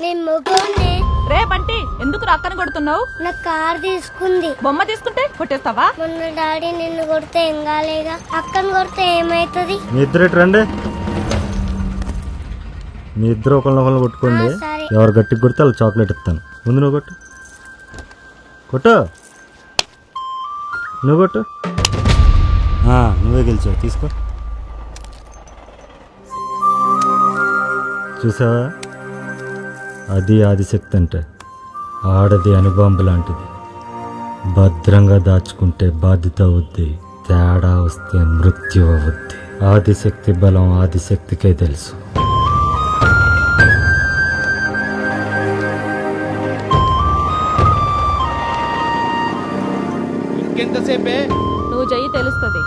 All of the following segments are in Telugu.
నేను మొగ్గునే రే బంటి ఎందుకు రాక్కని కొడుతున్నావు? నా కార్ తీసుకుంది. బొమ్మ తీసుకుంటే కొట్టేస్తావా? మొన్న డాడీ నిన్ను కొడితే ఏం కాలేగా అక్కను కొడితే ఏమైతుంది? ఇద్దరు ఇటు రండి. మీ ఇద్దరు ఒకరినొకరు కొట్టుకోండి. ఆ, సరే. ఎవరు గట్టికి కొడితే వాళ్ళు చాక్లెట్ ఇస్తాను. ముందు నువ్వు కొట్టు. కొట్టు. నువ్వు కొట్టు. ఆ, నువ్వే గెలిచావు. తీసుకో. చూసావా? అది ఆదిశక్తి అంటే ఆడది అనుబాంబు లాంటిది. భద్రంగా దాచుకుంటే బాధ్యత అవుద్ది తేడా వస్తే మృత్యు అవుద్ది. ఆదిశక్తి బలం ఆదిశక్తికే తెలుసు. ఇంకెంతసేపే? నువ్వు చెయ్యి తెలుస్తుంది.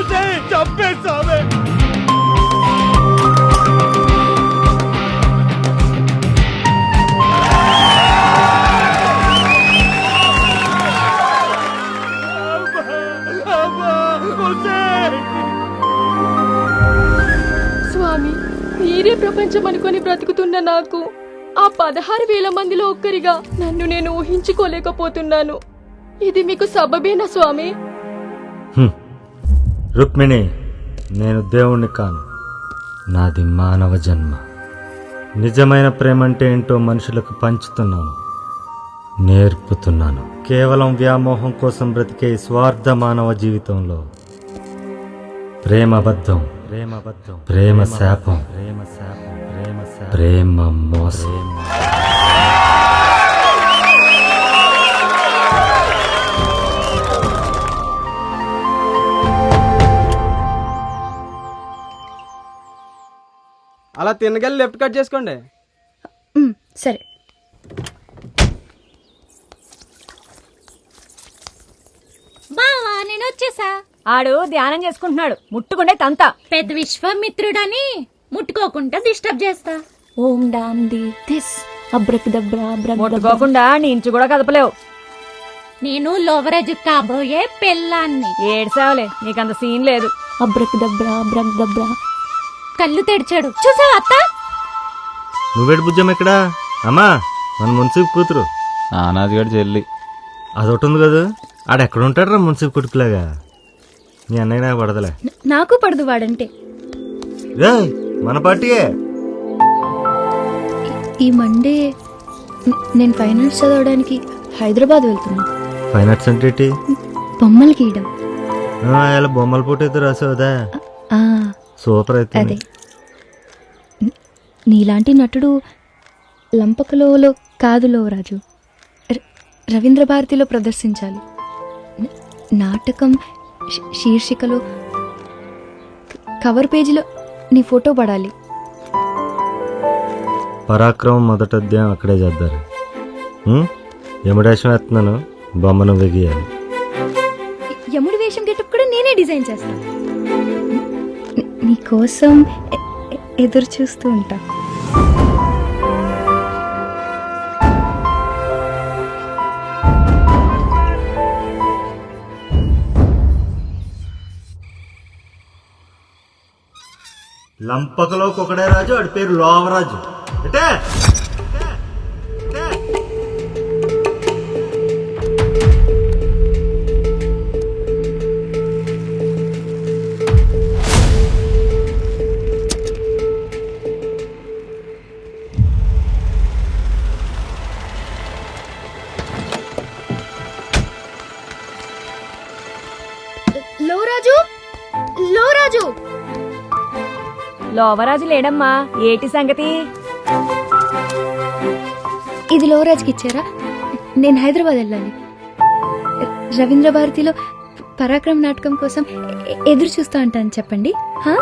చంపేస్తావే స్వామి మీరే ప్రపంచం అనుకొని బ్రతుకుతున్న నాకు ఆ పదహారు వేల మందిలో ఒక్కరిగా నన్ను నేను ఊహించుకోలేకపోతున్నాను. ఇది మీకు సబబేనా స్వామి? రుక్మిణి నేను దేవుణ్ణి కాను. నాది మానవ జన్మ. నిజమైన ప్రేమ అంటే ఏంటో మనుషులకు పంచుతున్నాను. నేర్పుతున్నాను. కేవలం వ్యామోహం కోసం బ్రతికే స్వార్థ మానవ జీవితంలో ప్రేమబద్ధం ప్రేమబద్ధం ప్రేమ శాపం ప్రేమ శాపం ప్రేమ శాపం. ప్రేమ మోసం. అలా తినగలి లెఫ్ట్ కట్ చేసుకోండి. సరే. బావా నేను వచ్చేసా. ఆడు ధ్యానం చేసుకుంటున్నాడు. ముట్టుకుండే తంత. పెద్ద విశ్వామిత్రుడని ముట్టుకోకుండా డిస్టర్బ్ చేస్తా. ఓం డామ్ ది దిస్ అబ్రకదబ్రా ముట్టుకోకుండా నీ ఇంచు కూడా కదపలేవు. నేను లోవరేజ్ కాబోయే పెళ్ళాన్ని. ఏడ్సావులే నీకంత సీన్ లేదు. అబ్రకదబ్రా అబ్రకదబ్రా కళ్ళు తెడిచాడు చూసావా అత్త? నువ్వేడు బుజ్జం ఎక్కడా అమ్మా మన మున్సిపు కూతురు. నానాజుగాడి చెల్లి. అదొకటి ఉంది కదా? ఆడ ఎక్కడ ఉంటాడు రా మున్సిపు కొడుకులాగా? మీ అన్నయ్య నాకు పడదలే. నాకు పడదు వాడంటే. ఏయ్, మన పార్టీయే. ఈ మండే న- నేను ఫైనాన్స్ చదవడానికి హైదరాబాద్ వెళ్తున్నా. ఫైన్ ఆర్ట్స్ అంటే ఏంటి? బొమ్మలు గీయడం. ఆ, ఇలా బొమ్మల పోటీ అయితే రాసావుదా ఆ, సూపర్ అయితే అదే నీలాంటి నటుడు లంపకలో కాదులో రాజు. రవీంద్ర భారతిలో ప్రదర్శించాలి. నాటకం శీర్షికలో కవర్ పేజీలో నీ ఫోటో పడాలి. పరాక్రమం మొదటి అధ్యాయం అక్కడే చేద్దారు. ఎముడేషం వేస్తున్నాను బొమ్మను వెగియాలి యముడి వేషం గెటప్ కూడా నేనే డిజైన్ చేస్తాను. నీకోసం ఎదురు చూస్తూ ఉంటా. లంపకలో ఒకడే రాజు ఆడి పేరు లోవరాజు అంటే లోవరాజు లేడమ్మా. ఏటి సంగతి? ఇది లో రాజుకి ఇచ్చారా? నేను హైదరాబాద్ వెళ్ళాలి. రవీంద్ర భారతిలో పరాక్రమ నాటకం కోసం ఎదురు చూస్తూ ఉంటాను చెప్పండి. హా?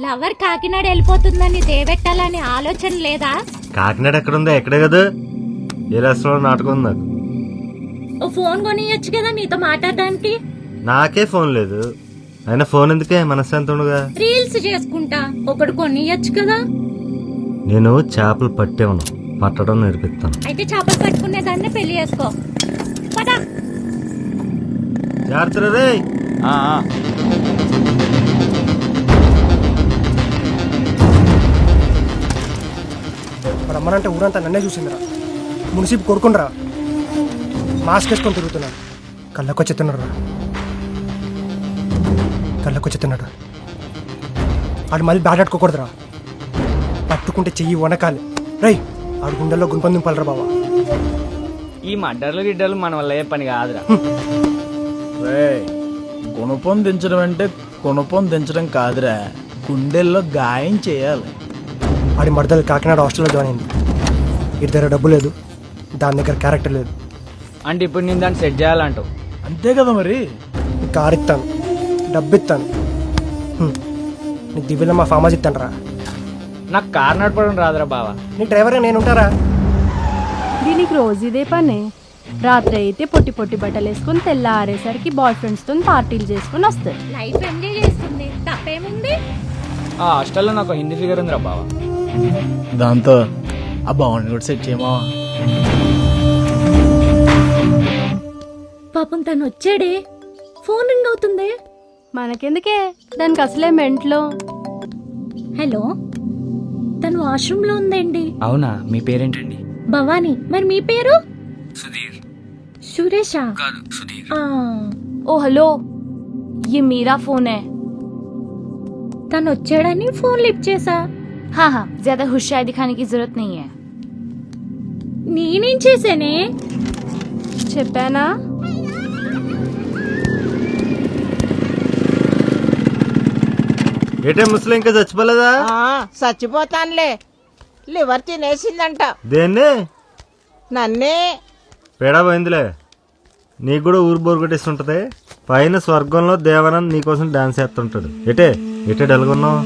లవర్ కాకినాడ వెళ్ళిపోతుందని దేవెట్టాలని ఆలోచన లేదా? కాకినాడ ఎక్కడుందో ఎక్కడే కదా? ఏ రాష్ట్రంలో నాటకం ఉంది నాకు? ఓ ఫోన్ కొనియొచ్చు కదా నీతో మాట్లాడడానికి? నాకే ఫోన్ లేదు. అయినా ఫోన్ ఎందుకే? మనశ్శాంతి ఉండగా రీల్స్ చేసుకుంటా. ఒకడు కొనియచ్చు కదా. నేను చేపలు పట్టేవను పట్టడం నేర్పిస్తాను. అయితే చేపలు పట్టుకునే దాన్ని పెళ్ళి చేసుకో. పదా. జాగ్రత్త రే. రమ్మనంటే ఊరంతా నన్నే చూసిందిరా. మున్సిపు కొడుకుండ్రా మాస్క్ వేసుకొని తిరుగుతున్నాడు కళ్ళకొచ్చెత్తున్నాడు రా కళ్ళకొచ్చెత్తున్నాడు ఆడు మళ్ళీ బ్యాట్ ఆడుకోకూడదురా. పట్టుకుంటే చెయ్యి వనకాలి. రై ఆడు గుండెల్లో గుంపం దింపాలరా బావా. ఈ మడ్డర్లు గిడ్డలు మన వల్ల ఏ పని కాదురా. రేయ్, గుణపం దించడం అంటే గుణపం దించడం కాదురా. గుండెల్లో గాయం చేయాలి. ఆడి మడతలు కాకినాడ హాస్టల్లో జాయిన్ అయింది. ఇటు దగ్గర డబ్బు లేదు దాని దగ్గర క్యారెక్టర్ లేదు. అంటే ఇప్పుడు నేను దాన్ని సెట్ చేయాలంటావు. అంతే కదా మరి. కార్ ఇస్తాను డబ్బు ఇస్తాను హ్మ్. నీకు దివ్యలో మా ఫామాజ్ ఇస్తాను రా నాకు కార్ నడపడం రాదురా బావా. నీ డ్రైవర్గా నేను ఉంటారా దీనికి రోజు ఇదే పని. రాత్రి అయితే పొట్టి పొట్టి బట్టలు వేసుకుని తెల్లారేసరికి బాయ్ ఫ్రెండ్స్తో పార్టీలు చేసుకుని వస్తారు. లైఫ్ ఎంజాయ్ చేస్తుంది. తప్పేముంది? ఆ హాస్టల్లో నాకు హిందీ ఫిగర్ ఉందిరా బావా. దాంతో ఆ బాగుండి కూడా సెట్ చేయమా? పాపం తను వచ్చాడే. ఫోన్ రింగ్ అవుతుంది? మనకెందుకే దానికి అసలే మెంట్లో హలో తను వాష్రూమ్ లో ఉందండి అవునా మీ పేరేంటండి భవానీ మరి మీ పేరు సురేషా ఆ, ఓ హలో ये मेरा फोन है తను వచ్చాడని ఫోన్ లిఫ్ట్ చేసా हाँ हाँ ज्यादा होशियारी दिखाने की जरूरत नहीं है నేనేం చేశానే చెప్పానా ఏటే ముసలి ఇంకా చచ్చిపోలేదా? చచ్చిపోతానులే. లివర్ తినేసిందంట. దేన్ని? నన్నే. పేడా పోయిందిలే నీకు కూడా ఊరు బోరు కొట్టేస్తుంటది. పైన స్వర్గంలో దేవనన్ నీకోసం డాన్స్ చేస్తుంటాడు. ఎటే ఎటే డల్గొన్నావు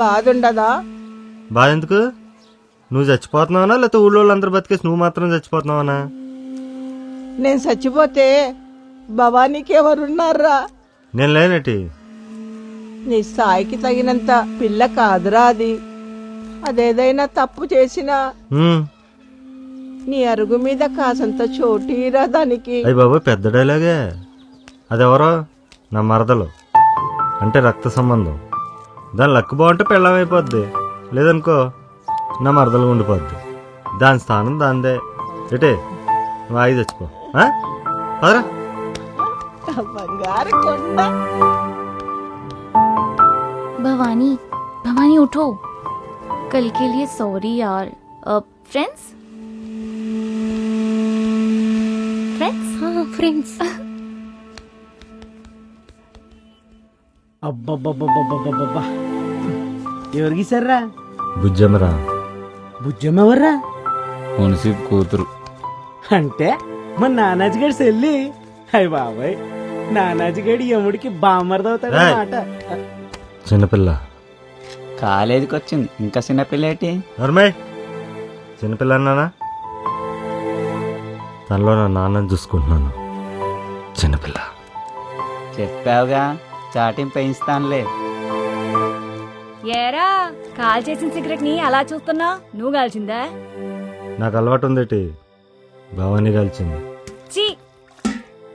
బాధుండదా? బాధ ఎందుకు? నువ్వు చచ్చిపోతున్నావనా? లేకపోతే ఊళ్ళో వాళ్ళందరూ బతికేసి నువ్వు మాత్రం చచ్చిపోతున్నావనా? నేను చచ్చిపోతే భవానీకి ఎవరున్నారా? నేను లేనటి? నీ స్థాయికి తగినంత పిల్ల కాదురా అది. అదేదైనా తప్పు చేసినా. నీ అరుగు మీద కాసంత చోటీరా దానికి. అయ్యి బాబు పెద్ద డైలాగే. అదెవరో? నా మరదలు. అంటే రక్త సంబంధం. దాని లక్ బాగుంటే పెళ్ళం అయిపోద్ది. లేదనుకో నా మరదలు ఉండిపోద్ది. దాని స్థానం దాందే. ఎటే నువ్వు ఆగి? పదరా. బంగారు కొండ. भवानी भवानी उठो कल के लिए सॉरी यार फ्रेंड्स फ्रेंड्स ఫ్రెండ్స్ అబ్బబ్బబ్బబ్బబ్బబ్బబ్బా ఎవరికి సర్రా బుజ్జమరా బుజ్జమ్మ ఎవర్రా మున్సిప్ కూతురు అంటే మా నానాజీ గడి సెల్లి అయ్య బాబాయ్ నానాజీ గడి యముడికి బామ్మర్దవుతాడు ఏయ్. చిన్నపిల్ల. కాలేజీకి వచ్చింది ఇంకా చిన్నపిల్ల ఏంటి నర్మే చిన్నపిల్ల అన్నానా తనలో నా నాన్నని చూసుకుంటున్నాను. చిన్నపిల్ల. చెప్పావుగా చాటింపు పెంచుతానులే ఏరా కాల్ చేసిన సిగరెట్ని అలా చూస్తున్నా? నువ్వు కాల్చిందా? నాకు అలవాటు ఉందేటి భవానీ కలిసింది చీ!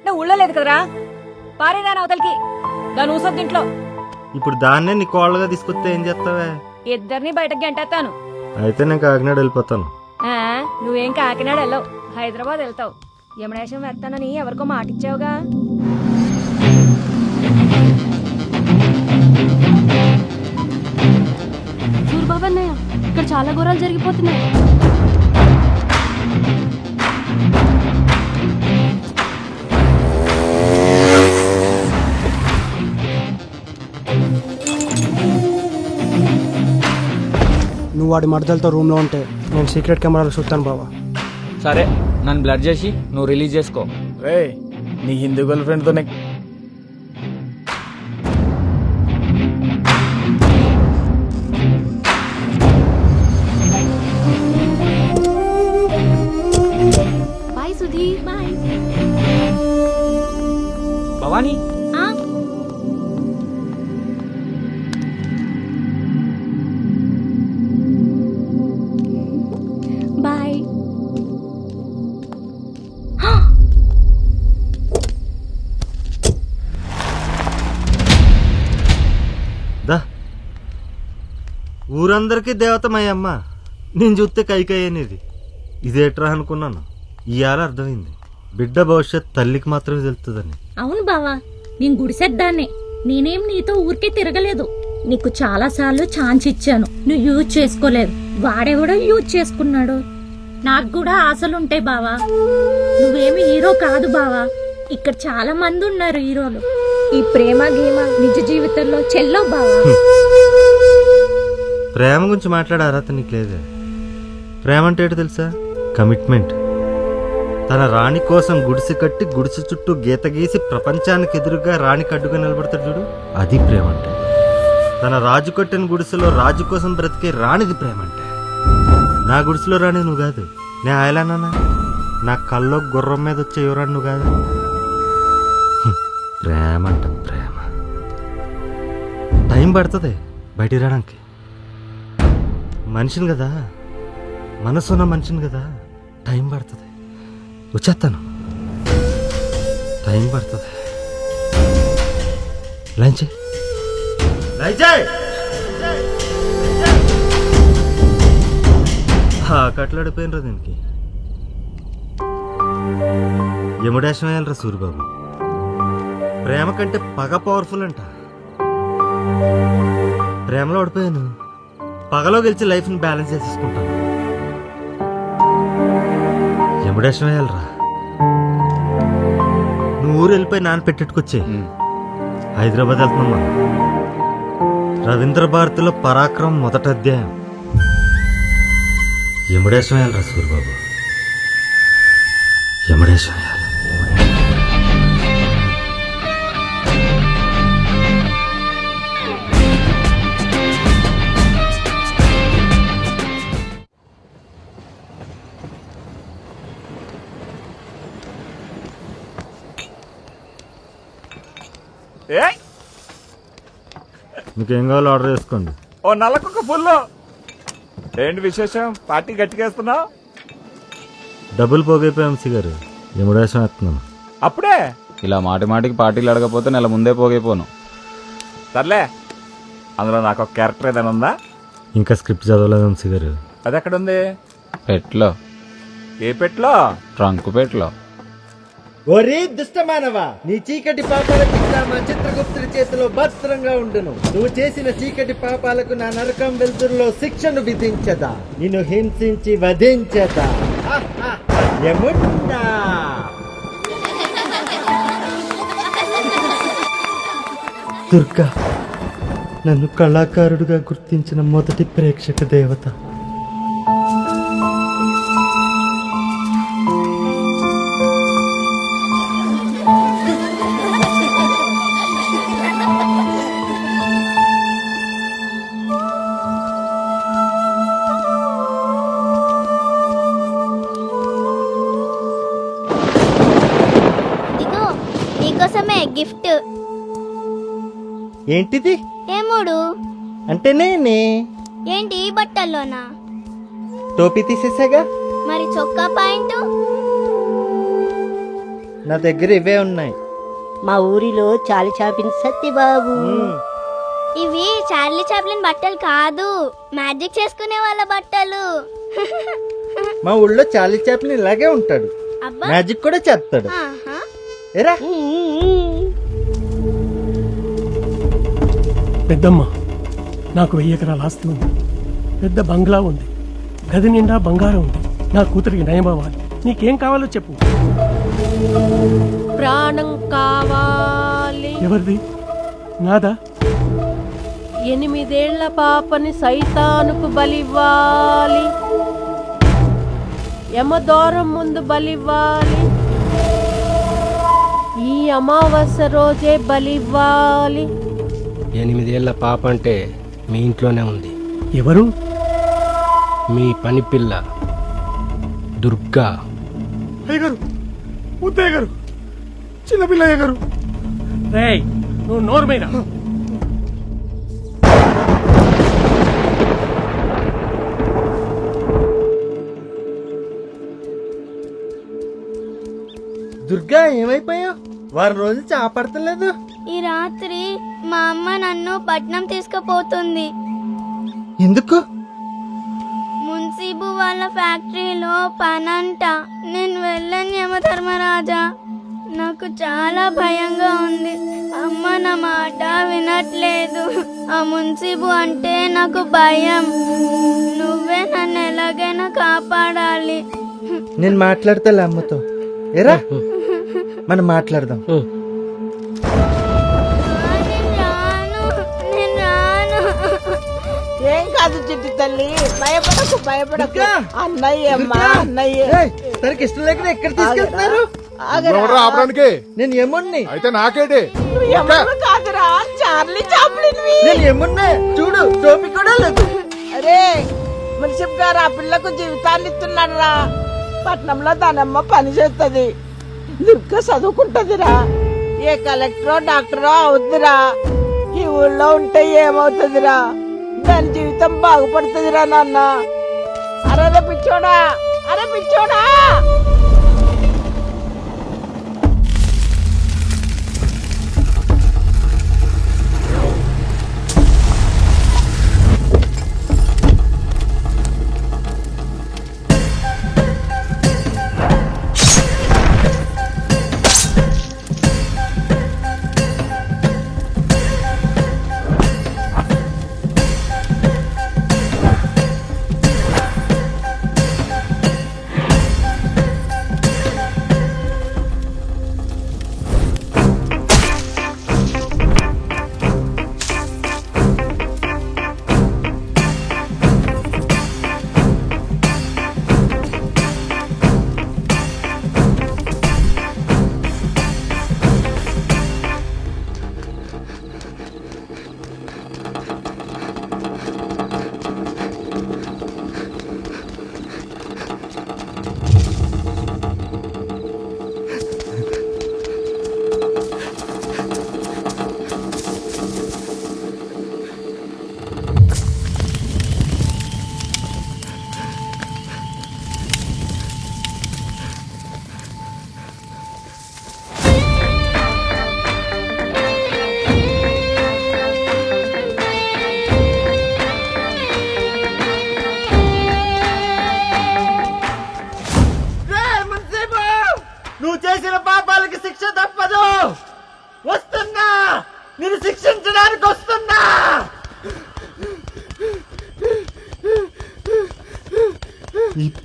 నా ఊళ్ళో లేదు కదరా. పారేదాని అవతలికి. దాని ఊసొద్దు ఇంట్లో. ఇప్పుడు దాన్నే నీ కోళ్ళగా తీసుకొస్తే ఏం చేస్తావే? ఇద్దరిని బయటకు గంటేస్తాను అయితే నేను కాకినాడ వెళ్ళిపోతాను. ఆ, నువ్వేం కాకినాడ వెళ్ళవు. హైదరాబాద్ వెళ్తావు. యమనేశం వేస్తానని ఎవరికో మాట ఇచ్చావుగా? సూర్బాబు అన్నయ్య ఇక్కడ చాలా ఘోరాలు జరిగిపోతున్నాయి. వాడి మడతలతో రూమ్లో ఉంటే నేను సీక్రెట్ కెమెరాలో చూస్తాను బావా. సరే నన్ను బ్లడ్ చేసి నువ్వు రిలీజ్ చేసుకో. రే నీ హిందూ గర్ల్ ఫ్రెండ్తో బాయ్ సుధీర్ బాయ్ భవానీ? ఊరందరికీ దేవతమయ్యమ్మ. నేను చూస్తే కైకయ్య అనేది ఇదేట్రా అనుకున్నాను. ఇవాళ అర్థమైంది. బిడ్డ భవిష్యత్ తల్లికి మాత్రమే తెలుస్తుందని. అవును బావా నేను గుడిసెద్దాన్నే నేనేం నీతో ఊరికే తిరగలేదు. నీకు చాలా సార్లు ఛాన్స్ ఇచ్చాను. నువ్వు యూజ్ చేసుకోలేదు. వాడెవడో యూజ్ చేసుకున్నాడు. నాకు కూడా ఆశలుంటాయి బావా. నువ్వేమి హీరో కాదు బావా. ఇక్కడ చాలా మంది ఉన్నారు హీరోలు. ఈ ప్రేమ గీమ నిజ జీవితంలో చెల్లో బావా. ప్రేమ గురించి మాట్లాడే అర్హత నీకు లేదే. ప్రేమ అంటే ఏంటో తెలుసా? కమిట్మెంట్. తన రాణి కోసం గుడిసె కట్టి గుడిసె చుట్టూ గీత గీసి ప్రపంచానికి ఎదురుగా రాణి కడ్డుగా నిలబడతాడు చూడు. అది ప్రేమ అంటే. తన రాజు కట్టిన గుడిసెలో రాజు కోసం బ్రతికే రాణిది ప్రేమ అంటే. నా గుడిసెలో రాణి నువ్వు కాదు. నేను ఆయలానా నా కల్లో గుర్రం మీద వచ్చే యువరాణి నువ్వు కాదు. ప్రేమ అంట ప్రేమ. టైం పడుతుంది బయటికి రావడానికి. మనిషిని కదా. మనసున్న మనిషిని కదా. టైం పడుతుంది. వచ్చేస్తాను టైం పడుతుంది. లంచ్ కట్లాడిపోయినరా దీనికి? ఎముడేషం వేయాలరా సూరిబాబు. ప్రేమ కంటే పగ పవర్ఫుల్ అంట. ప్రేమలో ఓడిపోయాను. పగలో గెలిచి లైఫ్ని బ్యాలెన్స్ చేసేసుకుంటాను. ఎముడేషం వేయాలరా నువ్వు ఊరు వెళ్ళిపోయి నాన్న పెట్టెట్టుకొచ్చే హైదరాబాద్ వెళ్తున్నాం రవీంద్ర భారతిలో పరాక్రమం మొదటి అధ్యాయం. ఎముడేషం వేయాలరా సూరిబాబు? మీకేం కావాలో ఆర్డర్ చేసుకోండి. ఓ నల్లకొక పుల్లు. ఏంటి విశేషం? పార్టీ గట్టిగా వేస్తున్నావు? డబ్బులు పోగైపోయాం సిగారు ఎముడేషం వేస్తున్నాను అప్పుడే? ఇలా మాటి మాటికి పార్టీలు అడగపోతే నెల ముందే పోగైపోను సర్లే. అందులో నాకు ఒక క్యారెక్టర్ ఏదైనా ఉందా? ఇంకా స్క్రిప్ట్ చదవలేదు వంశీ గారు. అది ఎక్కడుంది? పెట్లో. ఏ పెట్లో? ట్రంక్ పెట్లో. ఒరే దుష్టమానవా నీ చీకటి పాపాల కింద మా చిత్రగుప్తుడి చేతిలో భద్రంగా ఉండును. నువ్వు చేసిన చీకటి పాపాలకు నా నరకం వెలుతురులో శిక్షను విధించదా? నిన్ను హింసించి వధించదా? హా, దుర్గా నన్ను కళాకారుడిగా గుర్తించిన మొదటి ప్రేక్షక దేవత. ఏంటిది? ఏముడు. అంటే నేనే. ఏంటి ఈ బట్టల్లోనా? టోపీ తీసేసాగా? మరి చొక్కా పాయింట్? నా దగ్గర ఇవే ఉన్నాయి. మా ఊరిలో చాలి చాపిన సత్యబాబు. ఇవి చార్లీ చాప్లిన్ బట్టలు కాదు. మ్యాజిక్ చేసుకునే వాళ్ళ బట్టలు. మా ఊళ్ళో చాలీ చాప్లిన్ ఇలాగే ఉంటాడు. అబ్బా. మ్యాజిక్ కూడా చేస్తాడు. ఆహా. పెద్దమ్మ నాకు వెయ్యి ఎకరాల ఆస్తి ఉంది. పెద్ద బంగ్లా ఉంది. గది నిండా బంగారం ఉంది. నా కూతురికి నయం అవ్వాలి. నీకేం కావాలో చెప్పు. ప్రాణం కావాలి. ఎవరిది? నాదా? ఎనిమిదేళ్ళ పాపని సైతానుకు బలివ్వాలి. యమదూరం ముందు బలివ్వాలి. ఈ అమావాస్య రోజే బలివ్వాలి. ఎనిమిదేళ్ళ పాప అంటే మీ ఇంట్లోనే ఉంది. ఎవరు? మీ పని పిల్ల దుర్గా అయ్యగారు ముద్దయ్య గారు చిన్నపిల్ల అయ్యగారు రేయ్ నువ్వు నోరు మీద. దుర్గా ఏమైపోయావు? వారం రోజులు చాపడతలేదు. ఈ రాత్రి మా అమ్మ నన్ను పట్నం తీసుకుపోతుంది. ఎందుకు? మున్సిబు వాళ్ళ ఫ్యాక్టరీలో పనంట. నేను వెళ్ళని యమధర్మరాజా. నాకు చాలా భయంగా ఉంది. అమ్మ నా మాట వినట్లేదు. ఆ మున్సిబు అంటే నాకు భయం. నువ్వే నన్ను ఎలాగైనా కాపాడాలి. నేను మాట్లాడతా అమ్మతో. ఎరా? మనం మాట్లాడదాం. భయపడకు. భయపడకు! అన్నయ్య అమ్మా! అన్నయ్య. తనకి ఇష్టం లేకుండా ఎక్కడ తీసుకెళ్తున్నారు? ఆగరా. ఆపడానికి? నేను ఏముణ్ణి అయితే నాకేటి? ఎవరు కాదురా చార్లీ చాప్లిన్వి. నేను ఏమున్నా చూడు టోపీ కూడా లేదు. అరే మున్సిప్ గారు ఆ పిల్లకు జీవితాన్ని ఇస్తున్నాడు రా పట్నంలో దానమ్మ పని చేస్తుంది. దుర్గ చదువుకుంటదిరా. ఏ కలెక్టరో డాక్టరో అవుద్దిరా. ఈ ఊళ్ళో ఉంటే ఏమవుతుందిరా? దాని జీవితం బాగుపడుతుందిరా నాన్న. అరే పిచ్చోడా అరే పిచ్చోడా.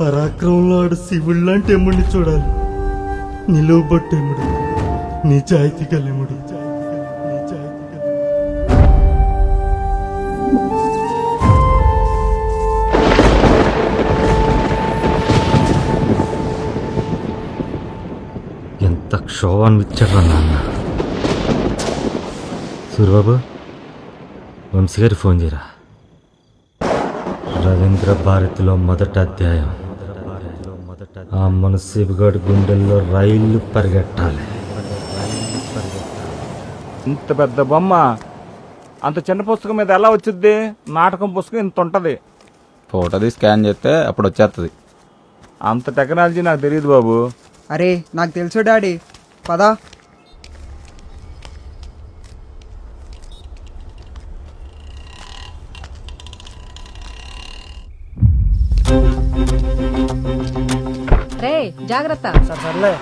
పరాక్రమంలో ఆడు శివుడు లాంటి ఎముడిని చూడాలి. నిలువబొట్టెముడు నిజాయితీ గలెముడు ఎంత క్షోభాన్విచ్చాడు నాన్న. సూర్యబాబు వంశీ గారి ఫోన్ చేయరా. రవీంద్ర భారతిలో మొదటి అధ్యాయం. ఆ మనసీబుగాడి గుండెల్లో రైళ్ళు పరిగెట్టాలి. ఇంత పెద్ద బొమ్మ. అంత చిన్న పుస్తకం మీద ఎలా వచ్చింది నాటకం పుస్తకం ఇంత ఉంటది. ఫోటో తీసి స్కాన్ చేస్తే అప్పుడు వచ్చేస్తుంది అంత టెక్నాలజీ నాకు తెలియదు బాబు. అరే నాకు తెలుసు డాడీ. పదా. రే జాగ్రత్త. సర్లే.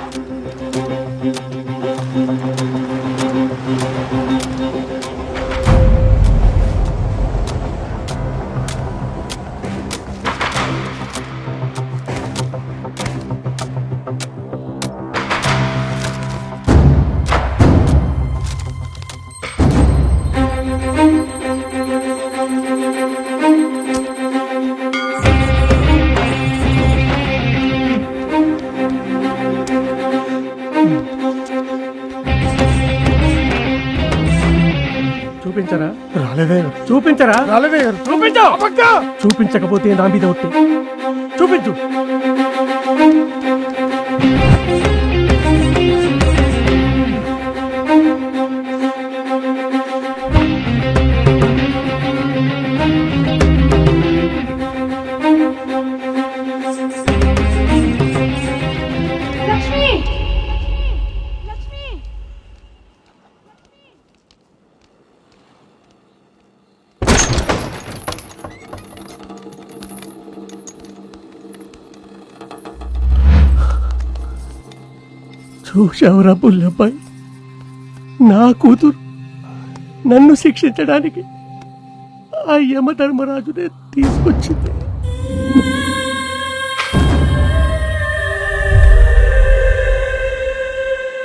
చూపించు. చూపించకపోతే నా మీద ఒట్టి. చూపించు. చూశావురా బుల్లబ్బాయి నా కూతురు నన్ను శిక్షించడానికి ఆ యమధర్మరాజునే తీసుకొచ్చింది.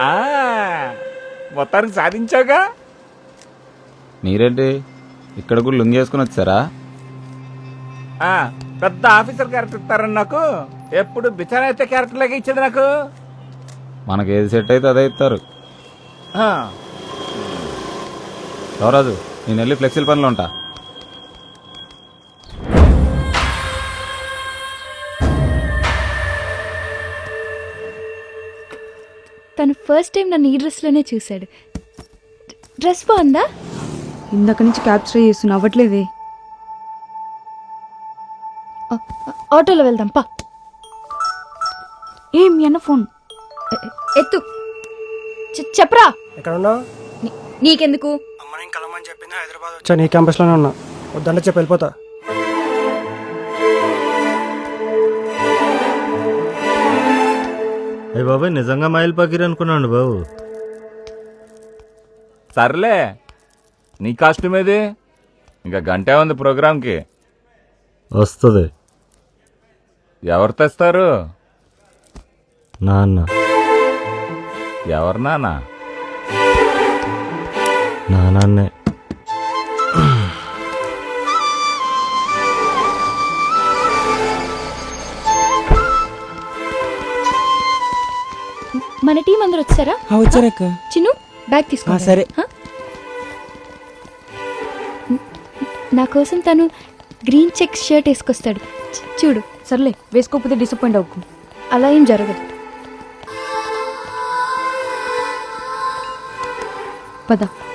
ఆ, మొత్తానికి సాధించావుగా? మీరేంటి? ఇక్కడ కూడా లుంగి వేసుకుని వచ్చారా? ఆ, పెద్ద ఆఫీసర్ క్యారెక్టర్ ఇస్తారని నాకు. ఎప్పుడు బిచారా అయితే క్యారెక్టర్ లాగా ఇచ్చేది నాకు. మనకి ఏది సెట్ అయితే అదే ఇస్తారు. ఆ, రాజు నేను వెళ్ళి ఫ్లెక్సిల్ పనిలో ఉంటా. తను ఫస్ట్ టైం నన్ను ఈ డ్రెస్లోనే చూశాడు. డ్రెస్ బాగుందా? ఇందాక నుంచి క్యాప్చర్ చేస్తున్నా అవ్వట్లేదే. ఆటోలో వెళ్దాం పా. ఏం మీ అన్న ఫోన్. ఎత్తు. చె- చెప్పరా. ఎక్కడ ఉన్నావు నీకెందుకు? అమ్మని కలమని చెప్పింది హైదరాబాద్ వచ్చా నీ క్యాంపస్లోనే ఉన్నా. వద్దంటే చెప్పి వెళ్ళిపోతా. అయ్యి బాబాయ్ నిజంగా మైల్ పకీర్ అనుకున్నాను బాబు. సర్లే. నీ కాస్ట్యూమ్ ఏది? ఇంకా గంటే ఉంది ప్రోగ్రామ్కి. వస్తుంది. ఎవరు తెస్తారు? నాన్న. ఎవరు నానా నాన్నే మన టీం అందరు వచ్చారా? వచ్చారక్క చిన్ను బ్యాగ్ తీసుకో సరే. నా కోసం తను గ్రీన్ చెక్ షర్ట్ వేసుకొస్తాడు. చూడు సర్లే వేసుకోకపోతే డిసప్పాయింట్ అవ్వకు. అలా ఏం జరగదు. పద.